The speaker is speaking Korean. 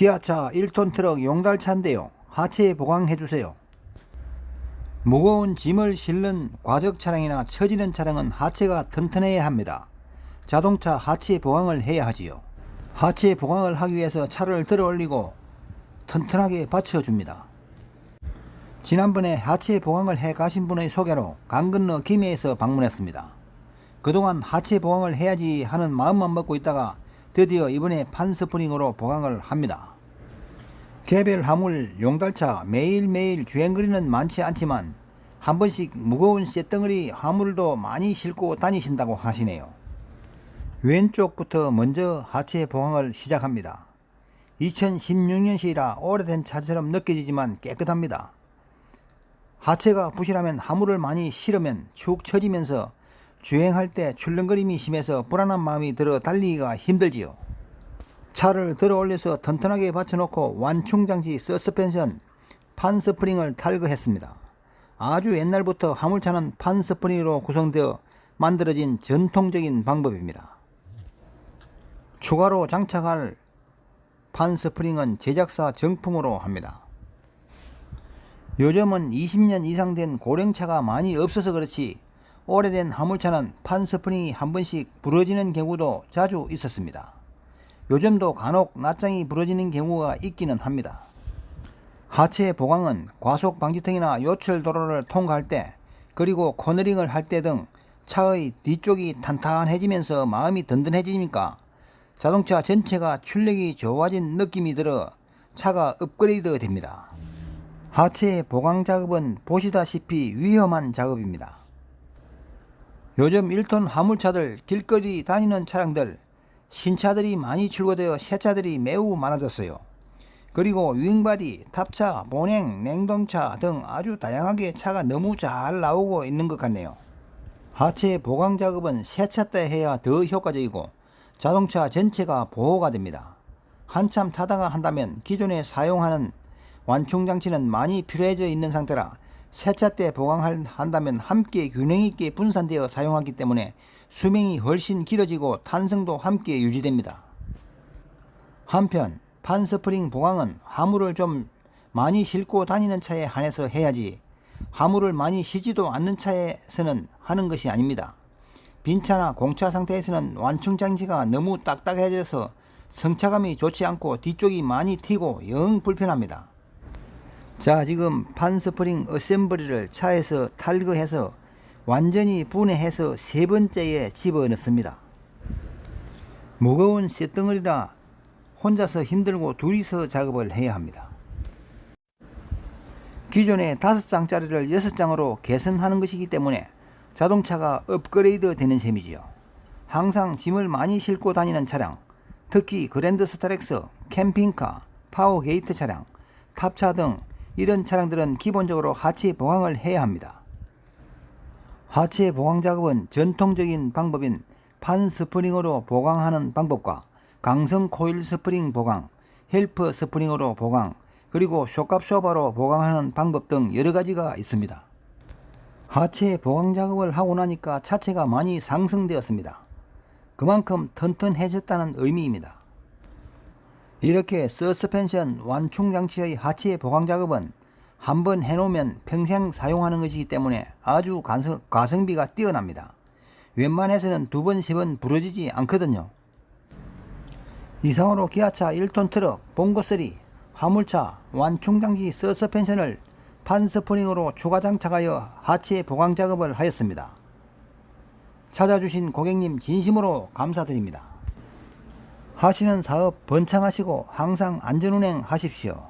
기아차 1톤 트럭 용달차인데요. 하체에 보강해 주세요. 무거운 짐을 실는 과적 차량이나 처지는 차량은 하체가 튼튼해야 합니다. 자동차 하체 보강을 해야 하지요. 하체 보강을 하기 위해서 차를 들어 올리고 튼튼하게 받쳐줍니다. 지난번에 하체 보강을 해 가신 분의 소개로 강 건너 김해에서 방문했습니다. 그동안 하체 보강을 해야지 하는 마음만 먹고 있다가 드디어 이번에 판스프링으로 보강을 합니다. 개별 화물 용달차 매일매일 주행거리는 많지 않지만 한 번씩 무거운 쇳덩어리 화물도 많이 싣고 다니신다고 하시네요. 왼쪽부터 먼저 하체 보강을 시작합니다. 2016년식이라 오래된 차처럼 느껴지지만 깨끗합니다. 하체가 부실하면 화물을 많이 실으면 축 처지면서 주행할 때 출렁거림이 심해서 불안한 마음이 들어 달리기가 힘들지요. 차를 들어 올려서 튼튼하게 받쳐놓고 완충장치 서스펜션 판스프링을 탈거했습니다. 아주 옛날부터 화물차는 판스프링으로 구성되어 만들어진 전통적인 방법입니다. 추가로 장착할 판스프링은 제작사 정품으로 합니다. 요즘은 20년 이상 된 고령차가 많이 없어서 그렇지 오래된 화물차는 판스프링이 한 번씩 부러지는 경우도 자주 있었습니다. 요즘도 간혹 낫장이 부러지는 경우가 있기는 합니다. 하체 보강은 과속 방지턱이나 요철 도로를 통과할 때 그리고 코너링을 할 때 등 차의 뒤쪽이 탄탄해지면서 마음이 든든해지니까 자동차 전체가 출력이 좋아진 느낌이 들어 차가 업그레이드 됩니다. 하체 보강 작업은 보시다시피 위험한 작업입니다. 요즘 1톤 화물차들 길거리 다니는 차량들 신차들이 많이 출고되어 새 차들이 매우 많아졌어요. 그리고 윙바디, 탑차, 보냉, 냉동차 등 아주 다양하게 차가 너무 잘 나오고 있는 것 같네요. 하체 보강 작업은 새차때 해야 더 효과적이고 자동차 전체가 보호가 됩니다. 한참 타다가 한다면 기존에 사용하는 완충 장치는 많이 필요해져 있는 상태라 세차 때 보강한다면 함께 균형 있게 분산되어 사용하기 때문에 수명이 훨씬 길어지고 탄성도 함께 유지됩니다. 한편 판스프링 보강은 화물을 좀 많이 싣고 다니는 차에 한해서 해야지 화물을 많이 쉬지도 않는 차에서는 하는 것이 아닙니다. 빈차나 공차 상태에서는 완충 장치가 너무 딱딱해져서 성차감이 좋지 않고 뒤쪽이 많이 튀고 영 불편합니다. 자 지금 판스프링 어셈블리를 차에서 탈거해서 완전히 분해해서 세 번째에 집어넣습니다. 무거운 쇳덩어리라 혼자서 힘들고 둘이서 작업을 해야 합니다. 기존의 다섯 장짜리를 여섯 장으로 개선하는 것이기 때문에 자동차가 업그레이드 되는 셈이지요. 항상 짐을 많이 싣고 다니는 차량, 특히 그랜드 스타렉스, 캠핑카, 파워게이트 차량, 탑차 등 이런 차량들은 기본적으로 하체 보강을 해야 합니다. 하체 보강 작업은 전통적인 방법인 판 스프링으로 보강하는 방법과 강성 코일 스프링 보강, 헬프 스프링으로 보강, 그리고 쇼캅 쇼바로 보강하는 방법 등 여러 가지가 있습니다. 하체 보강 작업을 하고 나니까 차체가 많이 상승되었습니다. 그만큼 튼튼해졌다는 의미입니다. 이렇게 서스펜션 완충 장치의 하체 보강 작업은 한번 해놓으면 평생 사용하는 것이기 때문에 아주 가성, 가성비가 뛰어납니다. 웬만해서는 두 번, 세 번 부러지지 않거든요. 이상으로 기아차 1톤 트럭, 봉고3, 화물차, 완충 장치 서스펜션을 판스프링으로 추가 장착하여 하체 보강 작업을 하였습니다. 찾아주신 고객님 진심으로 감사드립니다. 하시는 사업 번창하시고 항상 안전운행 하십시오.